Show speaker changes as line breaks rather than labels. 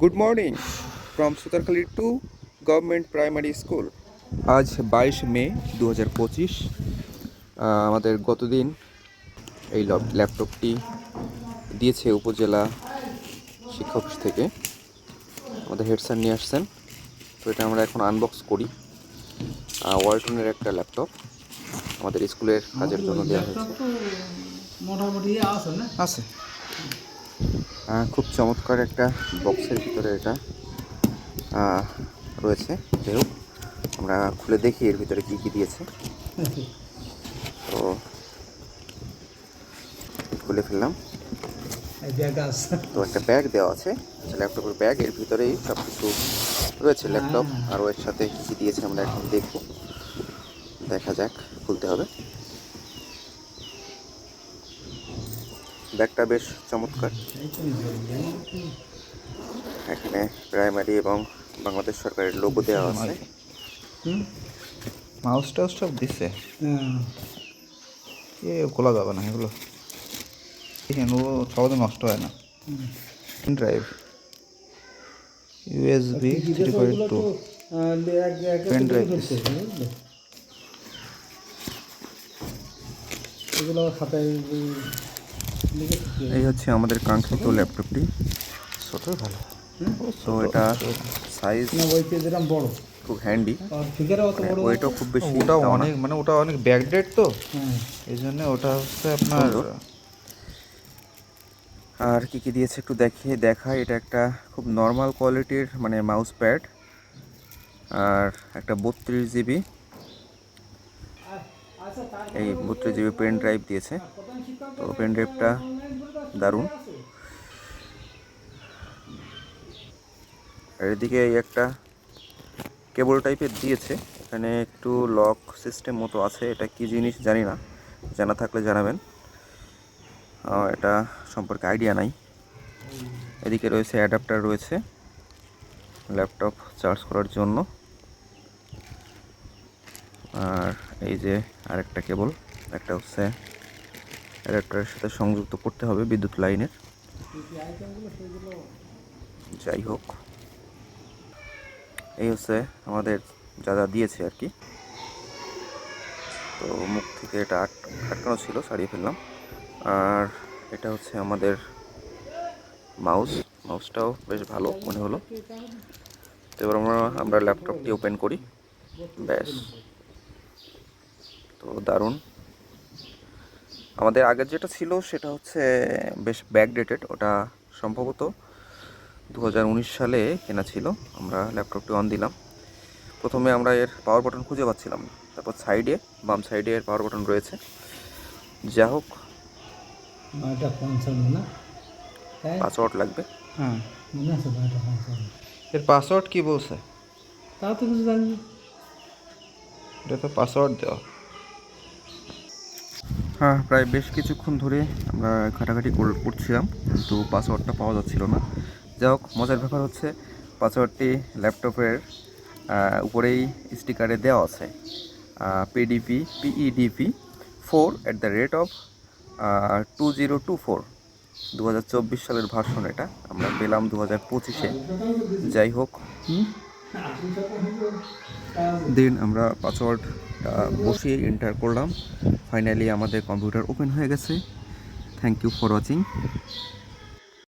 Good morning from Sutarkhali to government primary school আজ বাইশ মে দু হাজার পঁচিশ আমাদের গতদিন এই ল্যাপ- ল্যাপটপটি দিয়েছে উপজেলা শিক্ষা অফিস থেকে। আমাদের হেড স্যার নিয়ে আসছেন। তো এটা আমরা এখন আনবক্স করি। ওয়ালটনের একটা ল্যাপটপ আমাদের স্কুলের কাজের জন্য দেওয়া হয়েছে।
মোটামুটি আছে।
খুব চমৎকার একটা বক্সের ভিতরে এটা রয়েছে। যাই হোক আমরা খুলে দেখি এর ভিতরে কি কি দিয়েছে। তো খুলে ফেললাম। তো একটা ব্যাগ দেওয়া আছে। ল্যাপটপের ব্যাগ এর ভিতরেই সব কিছু রয়েছে ল্যাপটপ আর এর সাথে কী কী দিয়েছে আমরা এখন দেখব। দেখা যাক খুলতে হবে। ব্যাগটা বেশ চমৎকার। এখানে প্রাইমারি এবং বাংলাদেশ সরকারের লোগো দেওয়া আছে।
হুম?
মাউস টাউস সব দিছে?
হ্যাঁ।
এ খোলা যাবে না এগুলো। দেখেন ও সহজে নষ্ট হয় না। Drive USB three point two
হবে, বুঝলে? এগুলো খাতায়।
এই হচ্ছে আমাদের কাঙ্ক্ষিত ল্যাপটপটি।
ছোট ভালো?
তো এটা সাইজ
বড়।
খুব হ্যান্ডি
আর ফিগারে অত বড়
ওইটাও খুব বেশি
ওটা অনেক মানে ওটা অনেক ব্যাকডেট তো।
হ্যাঁ।
এই জন্য ওটা হচ্ছে আপনার।
আর কি কি দিয়েছে একটু দেখিয়ে দেখায় এটা একটা খুব নর্মাল কোয়ালিটির মানে মাউস প্যাড আর একটা বত্রিশ জিবি এই বত্রিশ জিবি পেন ড্রাইভ দিয়েছে। তো পেন ড্রাইভটা দারুণ। আর এদিকে এই একটা কেবল টাইপের দিয়েছে। এখানে একটু লক সিস্টেম মতো আছে, এটা কি জিনিস জানি না। জানা থাকলে জানাবেন। এটা সম্পর্কে আইডিয়া নাই। এদিকে রয়েছে অ্যাডাপ্টার রয়েছে ল্যাপটপ চার্জ করার জন্য। আর এই যে আরেকটা কেবল একটা হচ্ছে অ্যাডাপ্টারের সাথে সংযুক্ত করতে হবে বিদ্যুৎ লাইনের। যাই হোক। এই হচ্ছে আমাদের যা যা দিয়েছে আর কি। তো মুখ থেকে এটা আট- আটকানো ছিল, সারিয়ে ফেললাম। আর এটা হচ্ছে আমাদের মাউস। মাউসটাও বেশ ভালো মনে হলো। তো এবার আমরা আমরা ল্যাপটপটি ওপেন করি। ব্যাস। তো দারুণ। আমাদের আগের যেটা ছিল সেটা হচ্ছে বেশ ব্যাকডেটেড ওটা সম্ভবত দু হাজার উনিশ সালে কেনা ছিল। আমরা ল্যাপটপটি অন দিলাম। প্রথমে আমরা এর পাওয়ার বাটন খুঁজে পাচ্ছিলাম না। তারপর সাইডে বাম সাইডে এর পাওয়ার বাটন রয়েছে। যা হোক
নয়টা পঞ্চান্ন না?
পাসওয়ার্ড লাগবে।
হ্যাঁ
মনে আছে নয়টা পঞ্চান্ন।
এর পাসওয়ার্ড কি বলছে?
তা তো কিছু জানি
এটা তো পাসওয়ার্ড দেওয়া।
হ্যাঁ প্রায় বেশ কিছুক্ষণ ধরে আমরা ঘাটাঘাটি কর- করছিলাম কিন্তু পাসওয়ার্ডটা পাওয়া যাচ্ছিল না। যাই হোক মজার ব্যাপার হচ্ছে পাসওয়ার্ডটি ল্যাপটপের উপরেই স্টিকারে দেওয়া আছে। PDP PEDP four at the rate of two zero two four দু হাজার চব্বিশ সালের ভার্সন এটা আমরা পেলাম দু হাজার পঁচিশে। যাই হোক দেন আমরা পাসওয়ার্ডটা বসিয়ে এন্টার করলাম। ফাইনালি আমাদের কম্পিউটার ওপেন হয়ে গেছে। Thank you for watching